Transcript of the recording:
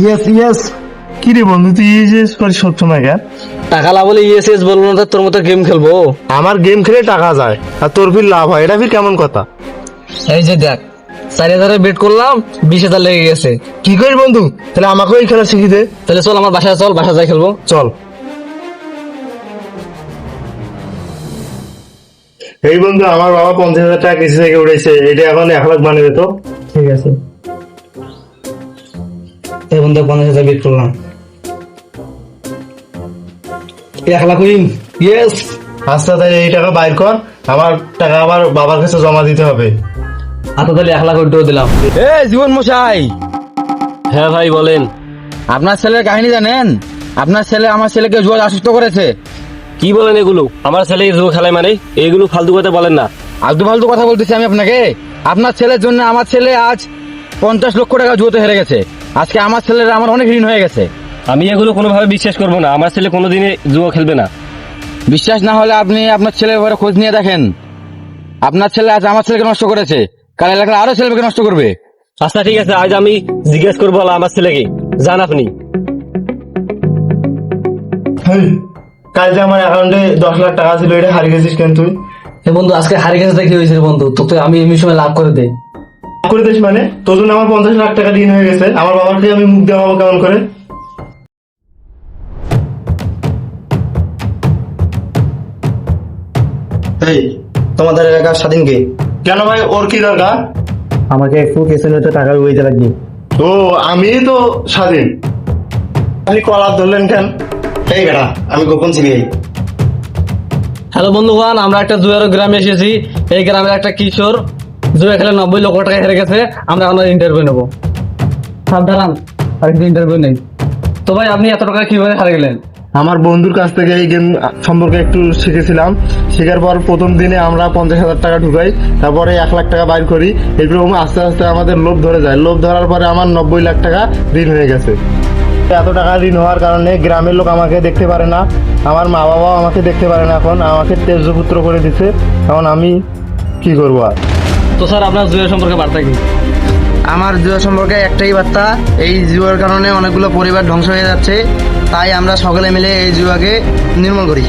Yes yes কি রে বন্ধু তুই ইয়েস করিস সবসময় কেন? টাকা লাভ হলে ইএসএস বলব না তোর মতো গেম খেলব? আমার গেম খেলে টাকা যায় আর তোর ফির লাভ হয় এটা ফির কেমন কথা? এই যে দেখ চারি হাজারে বেট করলাম বিশ হাজার লেগে গেছে। কি করিস বন্ধু? তাহলে আমাকেও এই খেলা শিখি দে। তাহলে চল আমার বাসায় চল বাসায় যাই খেলব। চল। এই বন্ধু আমার বাবা পঞ্চাশ হাজার টাকা কৃষি থেকে উঠেছে এটা এখন এক লাখ বানিয়ে তো। ঠিক আছে। এই বন্ধু পঞ্চাশ হাজার বেট করলাম। এক লাখ উইন ইয়েস আচ্ছা তাহলে এই টাকা বাইর কর আমার টাকা আবার বাবার কাছে জমা দিতে হবে। আচ্ছা তাহলে এক লাখ উইড্রো দিলাম। এ জীবন মশাই। হ্যাঁ ভাই বলেন। আপনার ছেলের কাহিনী জানেন? আপনার ছেলে আমার ছেলেকে জুয়া অসুস্থ করেছে। কি বলেন এগুলো? আমার ছেলে জুয়ো খেলায় মানে? এইগুলো ফালতু কথা বলেন না। আলতু ফালতু কথা বলতেছি আমি আপনাকে। আপনার ছেলের জন্য আমার ছেলে আজ পঞ্চাশ লক্ষ টাকা জুয়াতে হেরে গেছে। আজকে আমার ছেলের আমার অনেক ঋণ হয়ে গেছে। আমি এগুলো কোনোভাবে বিশ্বাস করব না। আমার ছেলে কোনোদিনে জুয়ো খেলবে না। বিশ্বাস না হলে আপনি আপনার ছেলের ব্যাপারে খোঁজ নিয়ে দেখেন। আপনার ছেলে আজ আমার ছেলেকে নষ্ট করেছে। কাল এলাকার আরও ছেলেকে নষ্ট করবে। আচ্ছা ঠিক আছে। আজ আমি জিজ্ঞেস করব আমার ছেলেকে। জান আপনি। কাল যে আমার অ্যাকাউন্টে দশ লাখ টাকা ছিল এটা হারিয়ে গেছিস কেন তুই? বন্ধু আজকে হারিয়ে গেছে কি হয়েছে বন্ধু? তোকে আমি এমনি সময় লাভ করে দেই করে দিস মানে? তোর জন্য আমার পঞ্চাশ লাখ টাকা ঋণ হয়ে গেছে। আমার বাবাকে আমি মুখ দেওয়াবো কেমন করে। এই তোমাদের এলাকার স্বাধীনকে কেন ভাই? ওর কি দরকার? আমাকে একটু তো টাকা লাগবে। ও আমি তো স্বাধীন। আপনি কলার ধরলেন কেন? এই বেটা আমি গোপন সিবিআই হ্যালো বন্ধুগণ আমরা একটা জুয়ারো গ্রামে এসেছি। এই গ্রামের একটা কিশোর জুয়া খেলে নব্বই লক্ষ টাকা হেরে গেছে, আমরা আমরা ইন্টারভিউ নেব। সাবধান, আর কিন্তু ইন্টারভিউ নেই। তো ভাই, আপনি এত টাকা কীভাবে হারে গেলেন? আমার বন্ধুর কাছ থেকে এই গেম সম্পর্কে একটু শিখেছিলাম। শেখার পর প্রথম দিনে আমরা পঞ্চাশ হাজার টাকা ঢুকাই, তারপরে এক লাখ টাকা বাইর করি। এরকম আস্তে আস্তে আমাদের লোভ ধরে যায়। লোভ ধরার পরে আমার নব্বই লাখ টাকা ঋণ হয়ে গেছে। এত টাকা ঋণ হওয়ার কারণে গ্রামের লোক আমাকে দেখতে পারে না। আমার মা বাবাও আমাকে দেখতে পারে না এখন। আমাকে তেজপুত্র করে দিছে। এখন আমি কি করব আর? তো স্যার, আপনার জুয়া সম্পর্কে বার্তা কি? আমার জুয়া সম্পর্কে একটাই বার্তা, এই জুয়ার কারণে অনেকগুলো পরিবার ধ্বংস হয়ে যাচ্ছে, তাই আমরা সকলে মিলে এই জুয়াকে নির্মূল করি।